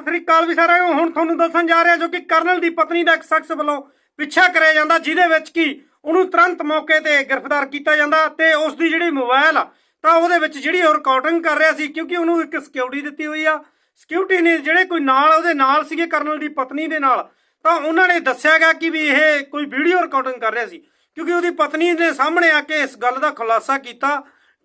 ਸਤਿ ਸ੍ਰੀ ਅਕਾਲ ਵੀ ਸਾਰਿਆਂ ਨੂੰ। ਹੁਣ ਤੁਹਾਨੂੰ ਦੱਸਣ ਜਾ ਰਿਹਾ ਜੋ ਕਿ ਕਰਨਲ ਦੀ ਪਤਨੀ ਦਾ ਇੱਕ ਸ਼ਖਸ ਵੱਲੋਂ ਪਿੱਛਾ ਕਰਿਆ ਜਾਂਦਾ, ਜਿਹਦੇ ਵਿੱਚ ਕਿ ਉਹਨੂੰ ਤੁਰੰਤ ਮੌਕੇ ਤੇ ਗ੍ਰਿਫਤਾਰ ਕੀਤਾ ਜਾਂਦਾ ਤੇ ਉਸ ਦੀ ਜਿਹੜੀ ਮੋਬਾਈਲ ਆ, ਤਾਂ ਉਹਦੇ ਵਿੱਚ ਜਿਹੜੀ ਉਹ ਰਿਕਾਰਡਿੰਗ ਕਰ ਰਿਹਾ ਸੀ, ਕਿਉਂਕਿ ਉਹਨੂੰ ਇੱਕ ਸਿਕਿਉਰਿਟੀ ਦਿੱਤੀ ਹੋਈ ਆ। ਸਿਕਿਉਰਿਟੀ ਨੇ ਜਿਹੜੇ ਕੋਈ ਨਾਲ, ਉਹਦੇ ਨਾਲ ਸੀਗੇ ਕਰਨਲ ਦੀ ਪਤਨੀ ਦੇ ਨਾਲ, ਤਾਂ ਉਹਨਾਂ ਨੇ ਦੱਸਿਆ ਗਿਆ ਕਿ ਵੀ ਇਹ ਕੋਈ ਵੀਡੀਓ ਰਿਕਾਰਡਿੰਗ ਕਰ ਰਿਹਾ ਸੀ, ਕਿਉਂਕਿ ਉਹਦੀ ਪਤਨੀ ਦੇ ਸਾਹਮਣੇ ਆ ਕੇ ਇਸ ਗੱਲ ਦਾ ਖੁਲਾਸਾ ਕੀਤਾ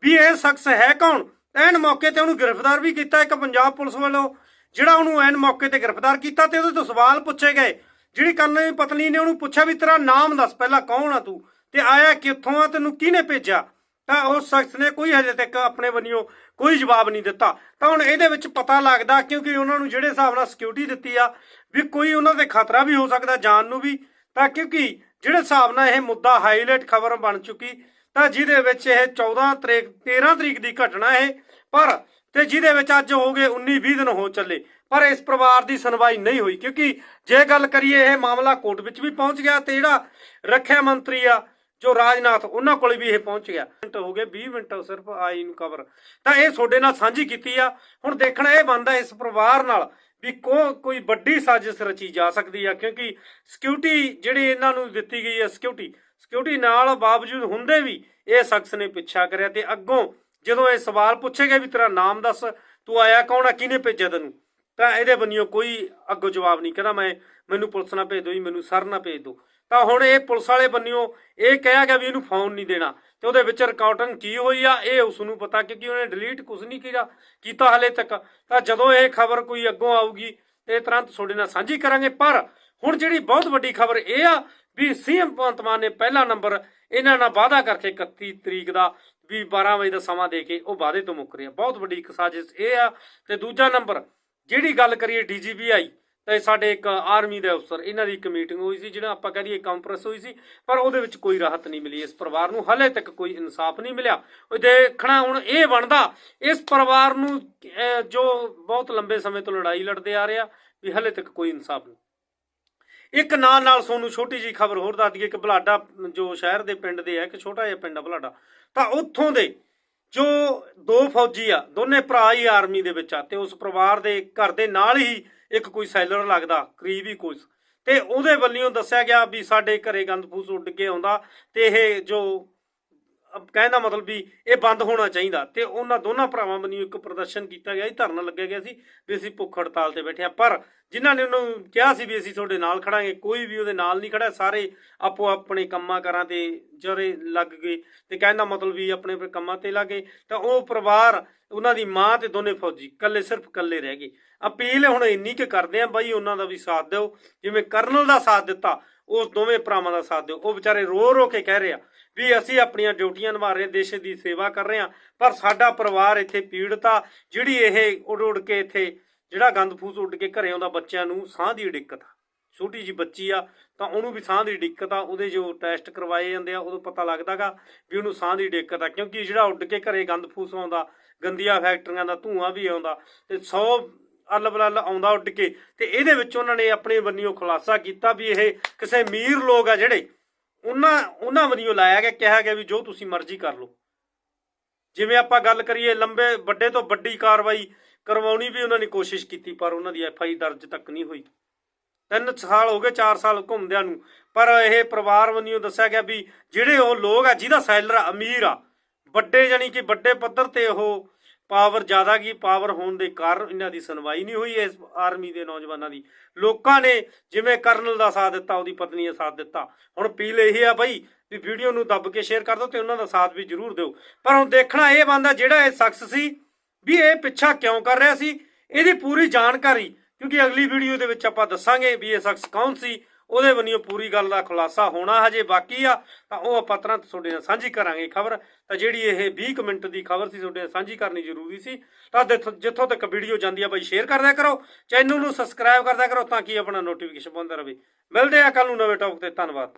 ਵੀ ਇਹ ਸ਼ਖਸ ਹੈ ਕੌਣ? ਐਨ ਮੌਕੇ ਤੇ ਉਹਨੂੰ ਗ੍ਰਿਫਤਾਰ ਵੀ ਕੀਤਾ ਇੱਕ ਪੰਜਾਬ ਪੁਲਿਸ ਵੱਲੋਂ। ਜਿਹੜਾ ਉਹਨੂੰ ਐਨ ਮੌਕੇ ਤੇ ਗ੍ਰਿਫਤਾਰ ਕੀਤਾ ਤੇ ਉਹਦੇ ਤੋਂ ਸਵਾਲ ਪੁੱਛੇ ਗਏ। ਜਿਹੜੀ ਕਰਨਲ ਪਤਨੀ ਨੇ ਉਹਨੂੰ ਪੁੱਛਿਆ ਵੀ ਤੇਰਾ ਨਾਮ ਦੱਸ, ਪਹਿਲਾਂ ਕੌਣ ਆ ਤੂੰ? ਤੇ ਆਇਆ ਕਿੱਥੋਂ ਆ, ਤੈਨੂੰ ਕਿਹਨੇ ਭੇਜਿਆ? ਤਾਂ ਉਸ ਸ਼ਖਸ ਨੇ ਕੋਈ ਹਜੇ ਤੱਕ ਆਪਣੇ ਵੱਲੋਂ ਕੋਈ ਜਵਾਬ ਨਹੀਂ ਦਿੱਤਾ। ਤਾਂ ਹੁਣ ਇਹਦੇ ਵਿੱਚ ਪਤਾ ਲੱਗਦਾ ਕਿਉਂਕਿ ਉਹਨਾਂ ਨੂੰ ਜਿਹੜੇ ਹਿਸਾਬ ਨਾਲ ਸਿਕਿਉਰਿਟੀ ਦਿੱਤੀ ਆ, ਵੀ ਕੋਈ ਉਹਨਾਂ 'ਤੇ ਖਤਰਾ ਵੀ ਹੋ ਸਕਦਾ ਜਾਨ ਨੂੰ ਵੀ। ਤਾਂ ਕਿਉਂਕਿ ਜਿਹੜੇ ਹਿਸਾਬ ਨਾਲ ਇਹ ਮੁੱਦਾ ਹਾਈਲਾਈਟ ਖਬਰ ਬਣ ਚੁੱਕੀ, ਤਾਂ ਜਿਹਦੇ ਵਿੱਚ ਇਹ 14 ਤਰੀਕ 13 ਤਰੀਕ ਦੀ ਘਟਨਾ ਹੈ ਪਰ ਤੇ ਜਿਹਦੇ ਵਿੱਚ ਅੱਜ ਹੋ ਗਏ 19 20 ਦਿਨ ਹੋ ਚੱਲੇ। ਪਰ ਇਸ ਪਰਿਵਾਰ ਦੀ ਸੁਣਵਾਈ ਨਹੀਂ ਹੋਈ, ਕਿਉਂਕਿ ਜੇ ਗੱਲ ਕਰੀਏ, ਇਹ ਮਾਮਲਾ ਕੋਰਟ ਵਿੱਚ ਵੀ ਪਹੁੰਚ ਗਿਆ ਤੇ ਜਿਹੜਾ ਰੱਖਿਆ ਮੰਤਰੀ ਆ, ਜੋ ਰਾਜਨਾਥ, ਉਹਨਾਂ ਕੋਲ ਵੀ ਇਹ ਪਹੁੰਚ ਗਿਆ। ਮਿੰਟ ਹੋ ਗਏ 20 ਮਿੰਟ ਸਿਰਫ ਆਈ ਨੂੰ ਖਬਰ ਤਾਂ ਇਹ ਤੁਹਾਡੇ ਨਾਲ ਸਾਂਝੀ ਕੀਤੀ ਆ। ਹੁਣ ਦੇਖਣਾ ਇਹ ਬੰਦਾ ਇਸ ਪਰਿਵਾਰ ਨਾਲ ਵੀ ਕੋ, ਕੋਈ ਵੱਡੀ ਸਾਜ਼ਿਸ਼ ਰਚੀ ਜਾ ਸਕਦੀ ਆ, ਕਿਉਂਕਿ ਸਿਕਿਉਰਿਟੀ ਜਿਹੜੀ ਇਹਨਾਂ ਨੂੰ ਦਿੱਤੀ ਗਈ ਹੈ ਸਿਕਿਉਰਿਟੀ ਸਿਕਿਉਰਿਟੀ ਨਾਲ ਬਾਵਜੂਦ ਹੁੰਦੇ ਵੀ ਇਹ ਸ਼ਖਸ ਨੇ ਪਿੱਛਾ ਕਰਿਆ ਤੇ ਅੱਗੋਂ ਜਦੋਂ ਇਹ ਸਵਾਲ ਪੁੱਛੇਗੇ ਵੀ ਤੇਰਾ ਨਾਮ ਦੱਸ, ਤੂੰ ਆਇਆ ਕੌਣ ਆ? ਕਿਹਨੇ ਭੇਜਿਆ ਤੈਨੂੰ? ਤਾਂ ਇਹਦੇ ਬੰਨਿਓ ਕੋਈ ਅੱਗੋਂ ਜਵਾਬ ਨਹੀਂ। ਕਹਿੰਦਾ ਮੈਂ, ਮੈਨੂੰ ਪੁਲਿਸ ਨਾਲ ਭੇਜ ਦਿਓ ਜੀ, ਮੈਨੂੰ ਸਰ ਨਾਲ ਭੇਜ ਦਿਓ। ਤਾਂ ਹੁਣ ਇਹ ਪੁਲਿਸ ਵਾਲੇ ਬੰਨਿਓ, ਇਹ ਕਿਹਾ ਗਿਆ ਵੀ ਇਹਨੂੰ ਫੋਨ ਨਹੀਂ ਦੇਣਾ। ਤੇ ਉਹਦੇ ਵਿੱਚ ਰਿਕਾਰਡਿੰਗ ਕੀ ਹੋਈ ਆ, ਇਹ ਉਸ ਨੂੰ ਪਤਾ ਕਿਉਂਕਿ ਉਹਨੇ ਡਿਲੀਟ ਕੁਝ ਨਹੀਂ ਕੀਤਾ ਕੀਤਾ ਹਲੇ ਤੱਕ। ਤਾਂ ਜਦੋਂ ਇਹ ਖਬਰ ਕੋਈ ਅੱਗੋਂ ਆਊਗੀ, ਤੇ ਤੁਰੰਤ ਤੁਹਾਡੇ ਨਾਲ ਸਾਂਝੀ ਕਰਾਂਗੇ। ਪਰ ਹੁਣ ਜਿਹੜੀ ਬਹੁਤ ਵੱਡੀ ਖਬਰ ਇਹ ਆ ਵੀ ਸੀਐਮ ਭਗਵੰਤ ਮਾਨ ਨੇ ਪਹਿਲਾ ਨੰਬਰ ਇਹਨਾਂ ਨਾਲ ਵਾਅਦਾ ਕਰਕੇ 31 ਤਰੀਕ ਦਾ ਵੀ 12 ਵਜੇ ਦਾ ਸਮਾਂ ਦੇ ਕੇ ਉਹ ਵਾਅਦੇ ਤੋਂ ਮੁੱਕ ਰਿਹਾ ਬਹੁਤ ਵੱਡੀ ਇੱਕ ਸਾਜ਼ਿਸ਼ ਇਹ ਆ। ਤੇ ਦੂਜਾ ਨੰਬਰ, ਜਿਹੜੀ ਗੱਲ ਕਰੀਏ ਡੀਜੀਪੀ ਆਈ ਤੇ ਸਾਡੇ ਇੱਕ ਆਰਮੀ ਦੇ ਅਫਸਰ, ਇਹਨਾਂ ਦੀ ਇੱਕ ਮੀਟਿੰਗ ਹੋਈ ਸੀ, ਜਿਹੜਾ ਆਪਾਂ ਕਹਦੀਏ ਕਾਨਫਰੰਸ ਹੋਈ ਸੀ, ਪਰ ਉਹਦੇ ਵਿੱਚ ਕੋਈ ਰਾਹਤ ਨਹੀਂ ਮਿਲੀ। ਇਸ ਪਰਿਵਾਰ ਨੂੰ ਹਲੇ ਤੱਕ ਕੋਈ ਇਨਸਾਫ ਨਹੀਂ ਮਿਲਿਆ। ਦੇਖਣਾ ਹੁਣ ਇਹ ਬਣਦਾ, ਇਸ ਪਰਿਵਾਰ ਨੂੰ ਜੋ ਬਹੁਤ ਲੰਬੇ ਸਮੇਂ ਤੋਂ ਲੜਾਈ ਲੜਦੇ ਆ ਰਿਹਾ, ਵੀ ਹਲੇ ਤੱਕ ਕੋਈ ਇਨਸਾਫ ਨਹੀਂ। ਇੱਕ ਨਾਲ ਨਾਲ ਸੋਨੂੰ ਛੋਟੀ ਜੀ ਖਬਰ ਹੋਰ ਦੱਸ ਦਈਏ ਕਿ ਬਲਾਡਾ ਜੋ ਸ਼ਹਿਰ ਦੇ ਪਿੰਡ ਦੇ ਹੈ ਇੱਕ ਛੋਟਾ ਜਿਹਾ ਪਿੰਡ ਆ ਬਲਾਡਾ। ਤਾਂ ਉੱਥੋਂ ਦੇ ਜੋ ਦੋ ਫੌਜੀ ਆ, ਦੋਨੇ ਭਰਾ ਹੀ ਆਰਮੀ ਦੇ ਵਿੱਚ ਆ ਤੇ ਉਸ ਪਰਿਵਾਰ ਦੇ ਘਰ ਦੇ ਨਾਲ ਹੀ ਇੱਕ ਕੋਈ ਸੈਲਰ ਲੱਗਦਾ, ਕਰੀਬ ਹੀ ਕੋਈ। ਤੇ ਉਹਦੇ ਵੱਲੋਂ ਦੱਸਿਆ ਗਿਆ ਵੀ ਸਾਡੇ ਘਰੇ ਗੰਦ ਫੂਸ ਉੱਡ ਕੇ ਆਉਂਦਾ ਤੇ ਇਹ ਜੋ ਕਹਿਣ ਦਾ ਮਤਲਬ ਵੀ ਇਹ ਬੰਦ ਹੋਣਾ ਚਾਹੀਦਾ ਤੇ ਉਹਨਾਂ ਦੋਨਾਂ ਭਰਾਵਾਂ ਵੱਲੋਂ ਇੱਕ ਪ੍ਰਦਰਸ਼ਨ ਕੀਤਾ ਗਿਆ ਸੀ ਧਰਨਾ ਲੱਗਿਆ ਗਿਆ ਸੀ ਵੀ ਅਸੀਂ ਭੁੱਖ ਹੜਤਾਲ ਤੇ ਬੈਠੇ ਆ ਪਰ ਜਿਨ੍ਹਾਂ ਨੇ ਉਹਨੂੰ ਕਿਹਾ ਸੀ ਵੀ ਅਸੀਂ ਤੁਹਾਡੇ ਨਾਲ ਖੜਾਂਗੇ, ਕੋਈ ਵੀ ਉਹਦੇ ਨਾਲ ਨਹੀਂ ਖੜਾ ਸਾਰੇ ਆਪੋ ਆਪਣੇ ਕੰਮਾਂ ਕਰਾਂ ਤੇ ਜਰੇ ਲੱਗ ਗਏ ਤੇ ਕਹਿਣ ਦਾ ਮਤਲਬ ਵੀ ਆਪਣੇ ਆਪਣੇ ਕੰਮਾਂ ਤੇ ਲੱਗੇ ਤਾਂ ਉਹ ਪਰਿਵਾਰ, ਉਹਨਾਂ ਦੀ ਮਾਂ ਤੇ ਦੋਨੇ ਫੌਜੀ, ਇਕੱਲੇ, ਸਿਰਫ ਇਕੱਲੇ ਰਹਿ ਗਏ। ਅਪੀਲ ਹੁਣ ਇੰਨੀ ਕਿ ਕਰਦੇ ਆ ਬਾਈ, ਉਹਨਾਂ ਦਾ ਵੀ ਸਾਥ ਦਿਓ। ਜਿਵੇਂ ਕਰਨਲ ਦਾ ਸਾਥ ਦਿੱਤਾ, ਉਸ ਦੋਵੇਂ ਭਰਾਵਾਂ ਦਾ ਸਾਥ ਦਿਓ। ਉਹ ਵਿਚਾਰੇ ਰੋ ਰੋ ਕੇ ਕਹਿ ਰਹੇ ਆ ਵੀ ਅਸੀਂ ਆਪਣੀਆਂ ਡਿਊਟੀਆਂ ਨਿਭਾ ਰਹੇ ਦੇਸ਼ ਦੀ ਸੇਵਾ ਕਰ ਰਹੇ ਹਾਂ, ਪਰ ਸਾਡਾ ਪਰਿਵਾਰ ਇੱਥੇ ਪੀੜਤ ਆ, ਜਿਹੜੀ ਇਹ ਉੱਡ ਉੱਡ ਕੇ ਇੱਥੇ ਜਿਹੜਾ ਗੰਦ ਫੂਸ ਉੱਡ ਕੇ ਘਰੇ ਆਉਂਦਾ ਬੱਚਿਆਂ ਨੂੰ ਸਾਹ ਦੀ ਦਿੱਕਤ ਆ। ਛੋਟੀ ਜੀ ਬੱਚੀ ਆ, ਤਾਂ ਉਹਨੂੰ ਵੀ ਸਾਹ ਦੀ ਦਿੱਕਤ ਆ, ਉਹਦੇ ਜੋ ਟੈਸਟ ਕਰਵਾਏ ਜਾਂਦੇ ਆ, ਉਦੋਂ ਪਤਾ ਲੱਗਦਾਗਾ ਵੀ ਉਹਨੂੰ ਸਾਹ ਦੀ ਦਿੱਕਤ ਆ, ਕਿਉਂਕਿ ਜਿਹੜਾ ਉੱਡ ਕੇ ਘਰੇ ਗੰਦ ਫੂਸ ਆਉਂਦਾ, ਗੰਦੀਆਂ ਫੈਕਟਰੀਆਂ ਦਾ ਧੂਆਂ ਵੀ ਆਉਂਦਾ, ਤੇ 100 ਅੱਲ ਬਲੱਲ ਆਉਂਦਾ ਉੱਡ ਕੇ, ਤੇ ਇਹਦੇ ਵਿੱਚ ਉਹਨਾਂ ਨੇ ਆਪਣੇ ਬੰਨਿਓ ਖੁਲਾਸਾ ਕੀਤਾ ਵੀ ਇਹ ਕਿਸੇ ਅਮੀਰ ਲੋਕ ਆ ਜਿਹੜੇ ਉਹਨਾਂ ਉਹਨਾਂ ਵੱਲੋਂ ਲਾਇਆ ਗਿਆ, ਕਿਹਾ ਗਿਆ ਵੀ ਜੋ ਤੁਸੀਂ ਮਰਜ਼ੀ ਕਰ ਲਓ। ਜਿਵੇਂ ਆਪਾਂ ਗੱਲ ਕਰੀਏ, ਲੰਬੇ, ਵੱਡੇ ਤੋਂ ਵੱਡੀ ਕਾਰਵਾਈ ਕਰਵਾਉਣੀ ਵੀ ਉਹਨਾਂ ਨੇ ਕੋਸ਼ਿਸ਼ ਕੀਤੀ, ਪਰ ਉਹਨਾਂ ਦੀ ਐਫ ਆਈ ਦਰਜ ਤੱਕ ਨਹੀਂ ਹੋਈ। ਤਿੰਨ ਸਾਲ ਹੋ ਗਏ 4 ਸਾਲ ਘੁੰਮਦਿਆਂ ਨੂੰ। ਪਰ ਇਹ ਪਰਿਵਾਰ ਵੱਲੋਂ ਦੱਸਿਆ ਗਿਆ ਵੀ ਜਿਹੜੇ ਉਹ ਲੋਕ ਆ, ਜਿਹਦਾ ਸੈਲਰ ਅਮੀਰ ਆ, ਵੱਡੇ ਜਾਨੀ ਕਿ ਵੱਡੇ ਪੱਧਰ ਤੇ ਉਹ ਪਾਵਰ ਜ਼ਿਆਦਾ ਗਈ, ਪਾਵਰ ਹੋਣ ਦੇ ਕਾਰਨ ਇਹਨਾਂ ਦੀ ਸੁਣਵਾਈ ਨਹੀਂ ਹੋਈ ਇਸ ਆਰਮੀ ਦੇ ਨੌਜਵਾਨਾਂ ਦੀ। ਲੋਕਾਂ ਨੇ ਜਿਵੇਂ ਕਰਨਲ ਦਾ ਸਾਥ ਦਿੱਤਾ, ਉਹਦੀ ਪਤਨੀ ਦਾ ਸਾਥ ਦਿੱਤਾ। ਹੁਣ ਅਪੀਲ ਇਹ ਆ ਬਈ ਵੀ ਵੀਡੀਓ ਨੂੰ ਦੱਬ ਕੇ ਸ਼ੇਅਰ ਕਰ ਦਿਓ ਤੇ ਉਹਨਾਂ ਦਾ ਸਾਥ ਵੀ ਜ਼ਰੂਰ ਦਿਓ। ਪਰ ਹੁਣ ਦੇਖਣਾ ਇਹ ਬੰਦਾ ਜਿਹੜਾ ਇਹ ਸ਼ਖਸ ਸੀ ਵੀ ਇਹ ਪਿੱਛਾ ਕਿਉਂ ਕਰ ਰਿਹਾ ਸੀ, ਇਹਦੀ ਪੂਰੀ ਜਾਣਕਾਰੀ, ਕਿਉਂਕਿ ਅਗਲੀ ਵੀਡੀਓ ਦੇ ਵਿੱਚ ਆਪਾਂ ਦੱਸਾਂਗੇ ਵੀ ਇਹ ਸ਼ਖਸ ਕੌਣ ਸੀ। ਉਹਦੇ ਵੱਲੋਂ ਪੂਰੀ ਗੱਲ ਦਾ ਖੁਲਾਸਾ ਹੋਣਾ ਹਜੇ ਬਾਕੀ ਆ, ਤਾਂ ਉਹ ਆਪਾਂ ਤਰ੍ਹਾਂ ਤੁਹਾਡੇ ਨਾਲ ਸਾਂਝੀ ਕਰਾਂਗੇ ਖਬਰ। ਤਾਂ ਜਿਹੜੀ ਇਹ 20 ਕੁ ਮਿੰਟ ਦੀ ਖਬਰ ਸੀ, ਤੁਹਾਡੇ ਨਾਲ ਸਾਂਝੀ ਕਰਨੀ ਜ਼ਰੂਰੀ ਸੀ। ਤਾਂ ਜਿੱਥੋਂ- ਜਿੱਥੋਂ ਤੱਕ ਵੀਡੀਓ ਜਾਂਦੀ ਆ ਬਾਈ ਸ਼ੇਅਰ ਕਰਦਿਆ ਕਰੋ। ਚੈਨਲ ਨੂੰ ਸਬਸਕ੍ਰਾਈਬ ਕਰਦਿਆ ਕਰੋ ਤਾਂ ਕਿ ਆਪਣਾ ਨੋਟੀਫਿਕੇਸ਼ਨ ਪਾਉਂਦਾ ਰਹੇ। ਮਿਲਦੇ ਆ ਕੱਲ ਨੂੰ ਨਵੇਂ ਟੌਪਿਕ ਤੇ। ਧੰਨਵਾਦ।